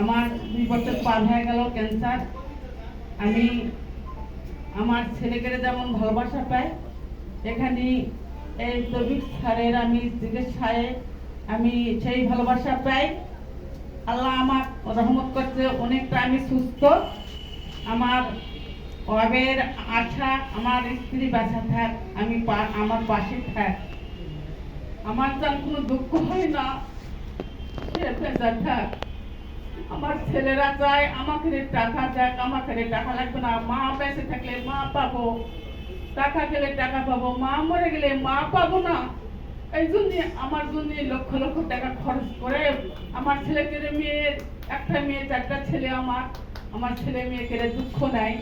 আমার দুই বছর পার হয়ে গেল ক্যান্সার। আমি আমার ছেলেকে যেমন ভালোবাসা পাই, এখানে এই স্যারের আমি চিকিৎসায় আমি সেই ভালোবাসা পাই। আল্লাহ আমার রহমত করছে, অনেকটা আমি সুস্থ। আমার অবের আশা, আমার স্ত্রী বাঁচা থাক, আমি আমার পাশে থাক। আমার যার কোনো দুঃখ হয় না। আমার ছেলেরা চায় টাকা যাক টাকা লাগবে না, মা বেঁচে থাকলে মা পাবো। টাকা গেলে টাকা পাবো, মা মরে গেলে মা পাবো না। এই জন্য, আমার জন্য লক্ষ লক্ষ টাকা খরচ করে আমার ছেলেকে রে মেয়ের একটা মেয়ে, চারটা ছেলে আমার আমার ছেলে মেয়েকে দুঃখ নেয়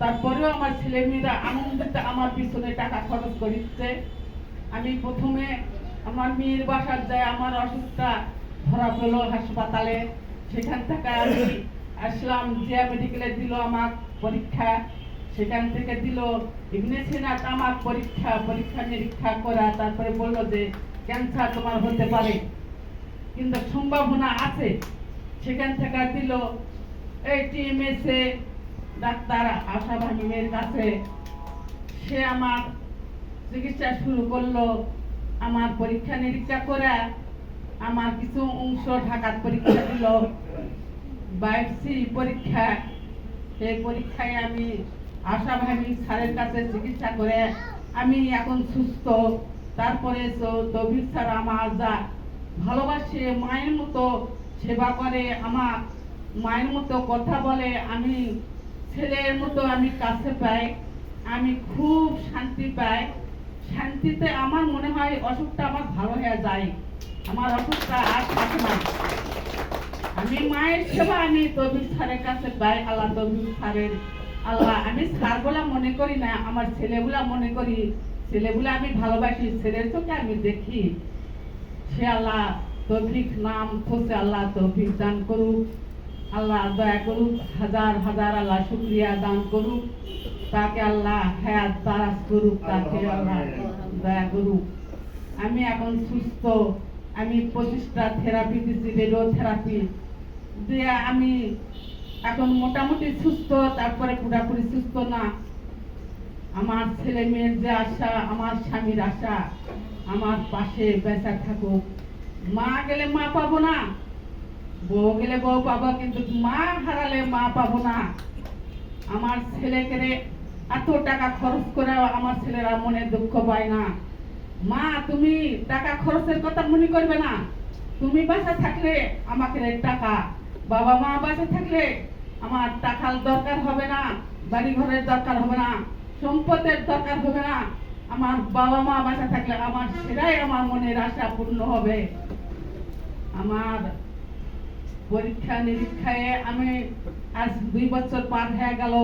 তারপরেও আমার ছেলে মেয়েরা আনন্দতে আমার পিছনে টাকা খরচ করিচ্ছে আমি প্রথমে আমার মেয়ের বাসার যায়, আমার অসুখটা ধরা পড়ল হাসপাতালে। সেখান থেকে আমি আসলাম জিয়া মেডিকেলে দিল আমার পরীক্ষা। সেখান থেকে দিল ইবনে আমার পরীক্ষা পরীক্ষা নিরীক্ষা করা, তারপরে বলল যে ক্যান্সার তোমার হতে পারে। কিন্তু সম্ভাবনা আছে। সেখান থেকে দিল এই টিএমএসে ডাক্তার আশা ভামিমের কাছে। সে আমার চিকিৎসা শুরু করল, আমার পরীক্ষা নিরীক্ষা করে। আমার কিছু অংশ ঢাকার পরীক্ষা দিল। বায়োপসি পরীক্ষা। সেই পরীক্ষায় আমি আশা আশাভাবী স্যারের কাছে চিকিৎসা করে আমি এখন সুস্থ। তারপরে তবির স্যার আমার যা ভালোবাসে, মায়ের মতো সেবা করে, আমার মায়ের মতো কথা বলে, আমি ছেলের মতো আমি কাছে পাই, আমি খুব শান্তি পাই। শান্তিতে আমার মনে হয় অসুখটা আমার ভালো হয়ে যায়। আমার অসুখটা আর থাকে না। আমি মায়ের সেবা আমি তবির স্যারের কাছে পাই, আল্লাহ তবির স্যারের আল্লাহ, আমি স্যার বলে মনে করি না, আমার ছেলেগুলা মনে করি। ছেলেগুলা আমি ভালোবাসি, ছেলের চোখে আমি দেখি। সে আল্লাহ তৌফিক নাম খোঁজে আল্লাহ তৌফিক দান করুক। আল্লাহ দয়া করুক, হাজার হাজার আল্লাহ শুক্রিয়া দান করুক। তাকে আল্লাহ হায়াত তারাস করুক, তাকে আল্লাহ দয়া করুক আমি এখন সুস্থ। আমি পঁচিশটা থেরাপি দিচ্ছি রেডিও থেরাপি দিয়ে আমি এখন মোটামুটি সুস্থ, তারপরে পুরাপুরি সুস্থ না। আমার ছেলে মেয়ের যে আশা, আমার স্বামীর আশা, আমার পাশে বেঁচে থাকুক। মা গেলে মা পাবো না, বউ গেলে বউ পাবো, কিন্তু মা হারালে মা পাবো না। আমার ছেলেকে এত টাকা খরচ করে আমার ছেলেরা মনে দুঃখ পায় না। মা, তুমি টাকা খরচের কথা মনে করবে না। তুমি বাসা থাকলে আমাকে টাকা। বাবা মা বাসা থাকলে আমার টাকার দরকার হবে না বাড়ি ঘরের দরকার হবে না, সম্পদের দরকার হবে না। আমার বাবা মা বাসা থাকলে আমার সেটাই আমার মনের আশা পূর্ণ হবে। আমার পরীক্ষা নিরীক্ষায় আমি আজ দুই বছর পার হয়ে গেল।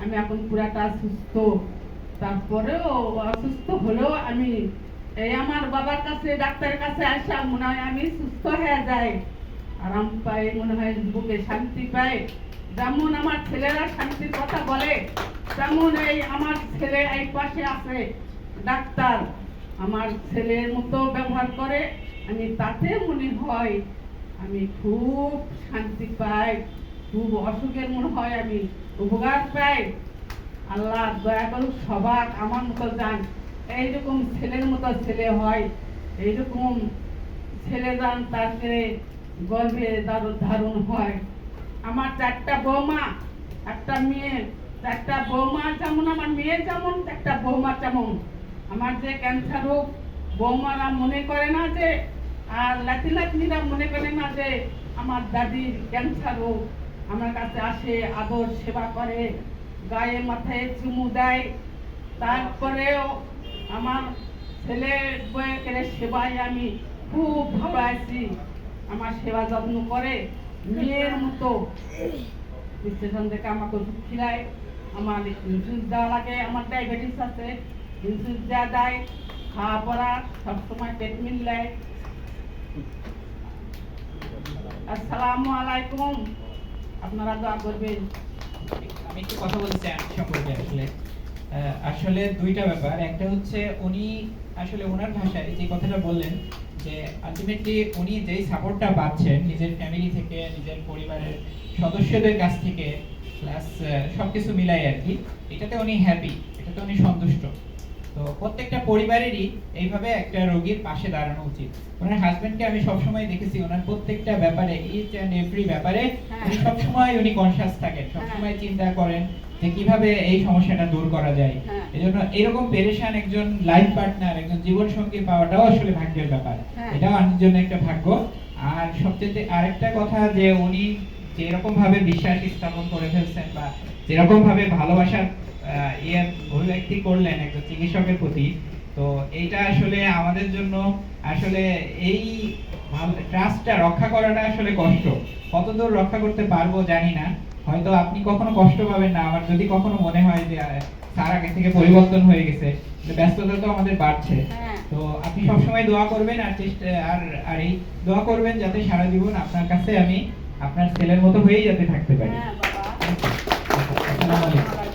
আমি এখন পুরাটা সুস্থ। তারপরেও অসুস্থ হলেও আমি এই আমার বাবার কাছে ডাক্তারের কাছে আসা মনে হয় আমি সুস্থ হয়ে যাই। আরাম পাই, মনে হয় বুকে শান্তি পাই। যেমন আমার ছেলেরা শান্তির কথা বলে, তেমন এই আমার ছেলে এই পাশে আছে ডাক্তার। আমার ছেলের মতো ব্যবহার করে, আমি তাতে মনে হয় আমি খুব শান্তি পাই। খুব অসুখের মনে হয় আমি। উপকার পাই। আল্লাহ দয়া করুক সবার আমার মতো যান। এইরকম ছেলের মতো ছেলে হয়। এইরকম ছেলে যান তাকে গর্ভে দারুণ ধারণ হয়। আমার চারটা বৌমা, একটা মেয়ে, চারটা বৌমা যেমন, আমার মেয়ে যেমন একটা বৌমা তেমন। আমার যে ক্যান্সার রোগ, বৌমারা মনে করে না যে, আর লাতি লাতিনিরা মনে করে না যে, আমার দাদির ক্যান্সার রোগ। আমার কাছে আসে, আদর, সেবা করে, গায়ে, মাথায় চুমু দেয়। তারপরেও আমার ছেলে বয়ের সেবায় আমি খুব ভালো আছি। আমার সেবা যত্ন করে মেয়ের মতো। স্টেশন থেকে আমাকে ওষুধ খিলায়। আমার ইন্সুরেন্স দেওয়া লাগে, আমার ডায়াবেটিস আছে। ইন্সুরেন্স দেওয়া দেয়, খাওয়া পড়া, সবসময় পেট মিললায় আসসালামু আলাইকুম। আপনারা দোয়া করবেন আমি একটু কথা বলতে চাই সম্পর্কে আসলে। আসলে দুইটা ব্যাপার। একটা হচ্ছে উনি আসলে ওনার ভাষায় যে কথাটা বললেন, যে আলটিমেটলি উনি যেই সাপোর্টটা পাচ্ছেন নিজের ফ্যামিলি থেকে, নিজের পরিবারের সদস্যদের কাছ থেকে প্লাস সবকিছু মিলাই আর কি, এটাতে উনি হ্যাপি এটাতে উনি সন্তুষ্ট। তো প্রত্যেকটা পরিবারেরই এইভাবে একটা রোগীর পাশে দাঁড়ানো উচিত ওনার হাজবেন্ডকে আমি সবসময় দেখেছি ওনার প্রত্যেকটা ব্যাপারে ইচ অ্যান্ড এভরি ব্যাপারে হ্যাঁ। উনি সবসময় উনি কনসাস থাকেন সবসময় চিন্তা করেন যে কীভাবে এই সমস্যাটা দূর করা যায় হ্যাঁ। এজন্য এরকম পেরেশান একজন লাইফ পার্টনার একজন জীবন সঙ্গী পাওয়াটাও আসলে ভাগ্যের ব্যাপার হ্যাঁ। এটাও আমার জন্য একটা ভাগ্য আর সবচেয়ে আরেকটা কথা যে উনি যেরকম ভাবে বিশ্বাস স্থাপন করে ফেলছেন বা যেরকম ভাবে ভালোবাসার ইয়ে অভিব্যক্তি করলেন একজন চিকিৎসকের প্রতি তো এইটা আসলে আমাদের জন্য আসলে এই ট্রাস্টটা রক্ষা করাটা আসলে কষ্ট। কতদূর রক্ষা করতে পারব জানি না। হয়তো আপনি কখনো কষ্ট পাবেন না। আমার যদি কখনো মনে হয় যে স্যার আগে থেকে পরিবর্তন হয়ে গেছে ব্যস্ততা তো আমাদের বাড়ছে। হ্যাঁ। তো আপনি সবসময় দোয়া করবেন আর চেষ্টা আর আর এই দোয়া করবেন যাতে সারা জীবন আপনার কাছে আমি আপনার ছেলের মতো হয়েই যাতে থাকতে পারে। হ্যাঁ বাবা। আসসালামু আলাইকুম।